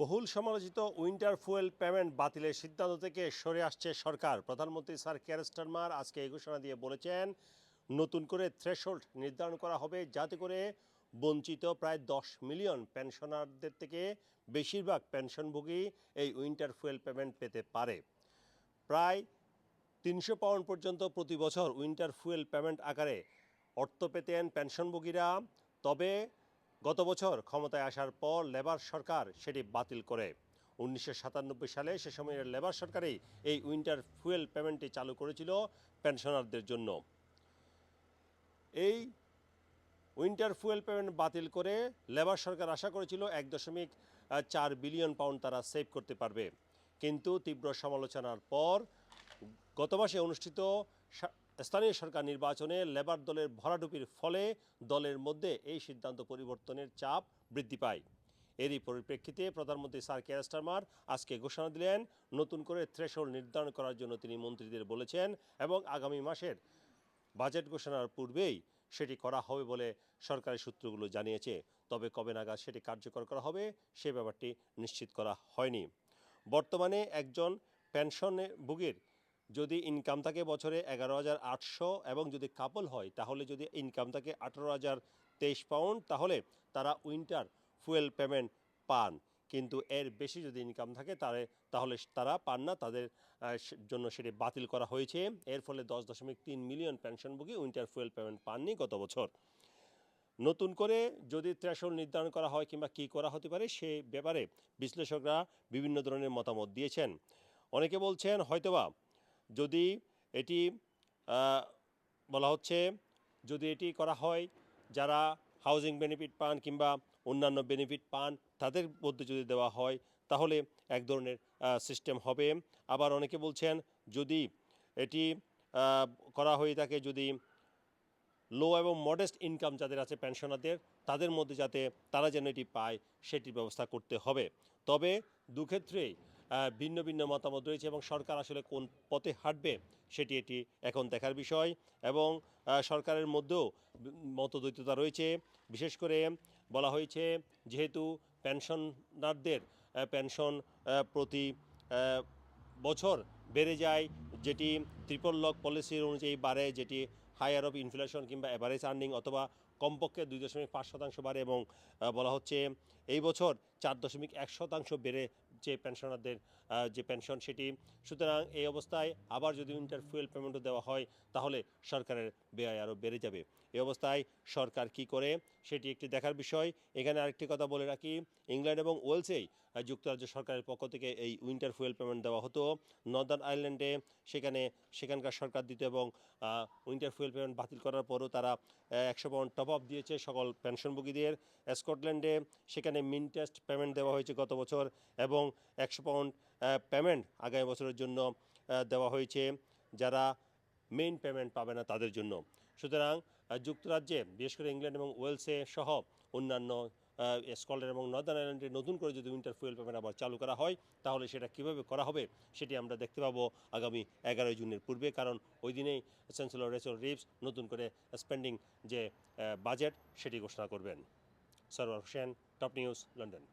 বহুল সমালোচিত winter fuel payment বাতিলের সিদ্ধান্ত থেকে সরে আসছে সরকার। প্রধানমন্ত্রী স্যার কেয়ার স্টারমার আজকে এই ঘোষণা দিয়ে বলেছেন, নতুন করে থ্রেশহোল্ড নির্ধারণ করা হবে যাতে করে বঞ্চিত প্রায় দশ মিলিয়ন পেনশনারদের থেকে বেশিরভাগ পেনশনভোগী এই উইন্টার ফুয়েল পেমেন্ট পেতে পারে। প্রায় তিনশো পাউন্ড পর্যন্ত প্রতি বছর উইন্টার ফুয়েল পেমেন্ট আকারে অর্থ পেতেন পেনশনভোগীরা। তবে গত বছর ক্ষমতায় আসার পর লেবার সরকার সেটি বাতিল করে। উনিশশো সাতানব্বই সালে সে সময়ের লেবার সরকারই এই উইন্টার ফুয়েল পেমেন্টটি চালু করেছিল পেনশনারদের জন্য। এই উইন্টার ফুয়েল পেমেন্ট বাতিল করে লেবার সরকার আশা করেছিল এক দশমিক চার বিলিয়ন পাউন্ড তারা সেভ করতে পারবে। কিন্তু তীব্র সমালোচনার পর গত মাসে অনুষ্ঠিত স্থানীয় সরকার নির্বাচনে লেবার দলের ভরাডুপির ফলে দলের মধ্যে এই সিদ্ধান্ত পরিবর্তনের চাপ বৃদ্ধি পায়। এরই পরিপ্রেক্ষিতে প্রধানমন্ত্রী স্যার কেয়ার স্টারমার আজকে ঘোষণা দিলেন, নতুন করে থ্রেশহোল্ড নির্ধারণ করার জন্য তিনি মন্ত্রীদের বলেছেন এবং আগামী মাসের বাজেট ঘোষণার পূর্বেই সেটি করা হবে বলে সরকারি সূত্রগুলো জানিয়েছে। তবে কবে নাগাদ সেটি কার্যকর করা হবে সে ব্যাপারটি নিশ্চিত করা হয়নি। বর্তমানে একজন পেনশনভোগীর যদি ইনকাম থাকে বছরে এগারো হাজার আটশো এবং যদি কাপল হয়, তাহলে যদি ইনকাম থাকে আঠারো হাজার তেইশ পাউন্ড তাহলে তারা উইন্টার ফুয়েল পেমেন্ট পান। কিন্তু এর বেশি যদি ইনকাম থাকে তাহলে তাহলে তারা পান না। তাদের জন্য সেটি বাতিল করা হয়েছে। এর ফলে দশ দশমিক তিন মিলিয়ন পেনশনভোগী উইন্টার ফুয়েল পেমেন্ট পাননি গত বছর। নতুন করে যদি থ্রেশহোল্ড নির্ধারণ করা হয় কিংবা কী করা হতে পারে, সে ব্যাপারে বিশ্লেষকরা বিভিন্ন ধরনের মতামত দিয়েছেন। অনেকে বলছেন, হয়তোবা যদি এটি বলা হচ্ছে যদি এটি করা হয়, যারা হাউজিং বেনিফিট পান কিংবা অন্যান্য বেনিফিট পান, তাদের মধ্যে যদি দেওয়া হয়, তাহলে এক ধরনের সিস্টেম হবে। আবার অনেকে বলছেন, যদি এটি করা হয়ে থাকে যদি লো এবং মডেস্ট ইনকাম যাদের আছে পেনশনারদের তাদের মধ্যে যাতে তারা যেন এটি পায়, সেটির ব্যবস্থা করতে হবে। তবে দুক্ষেত্রেই ভিন্ন ভিন্ন মতামত রয়েছে এবং সরকার আসলে কোন পথে হাঁটবে সেটি এটি এখন দেখার বিষয় এবং সরকারের মধ্যেও মতদ্বৈততা রয়েছে। বিশেষ করে বলা হয়েছে যেহেতু পেনশনারদের পেনশন প্রতি বছর বেড়ে যায়, যেটি ত্রিপল লক পলিসির অনুযায়ী বাড়ে, যেটি হায়ার অফ ইনফ্লেশন কিংবা অ্যাভারেজ আর্নিং অথবা কমপক্ষে দুই দশমিক পাঁচ শতাংশ বাড়ে এবং বলা হচ্ছে এই বছর চার দশমিক এক শতাংশ বেড়ে যে পেনশনারদের যে পেনশন সেটি। সুতরাং এই অবস্থায় আবার যদি উইন্টার ফুয়েল পেমেন্টও দেওয়া হয়, তাহলে সরকারের ব্যয় আরও বেড়ে যাবে। এই অবস্থায় সরকার কি করে, সেটি একটি দেখার বিষয়। এখানে আরেকটি কথা বলে রাখি। ইংল্যান্ড এবং ওয়েলসেই যুক্তরাজ্য সরকারের পক্ষ থেকে এই উইন্টার ফুয়েল পেমেন্ট দেওয়া হতো। নর্দার্ন আয়ারল্যান্ডে সেখানে সেখানকার সরকার দিত এবং উইন্টার ফুয়েল পেমেন্ট বাতিল করার পরও তারা একশো পাউন্ড টপ আপ দিয়েছে সকল পেনশনভোগীদের। স্কটল্যান্ডে সেখানে মিন টেস্ট পেমেন্ট দেওয়া হয়েছে গত বছর এবং একশো পাউন্ড পেমেন্ট আগামী বছরের জন্য দেওয়া হয়েছে। যারা মেইন পেমেন্ট পাবে না তাদের জন্য। সুতরাং যুক্তরাজ্যে, বিশেষ করে ইংল্যান্ড এবং ওয়েলসে সহ অন্যান্য স্কটল্যান্ড এবং নর্দার্ন আয়ারল্যান্ডে নতুন করে যদি উইন্টার ফুয়েল পেমেন্ট আবার চালু করা হয়, তাহলে সেটা কীভাবে করা হবে সেটি আমরা দেখতে পাবো আগামী এগারোই জুনের পূর্বে। কারণ ওই দিনেই চ্যান্সেলর রেচল রিপস নতুন করে স্পেন্ডিং যে বাজেট সেটি ঘোষণা করবেন। Sarwar Hossain top news London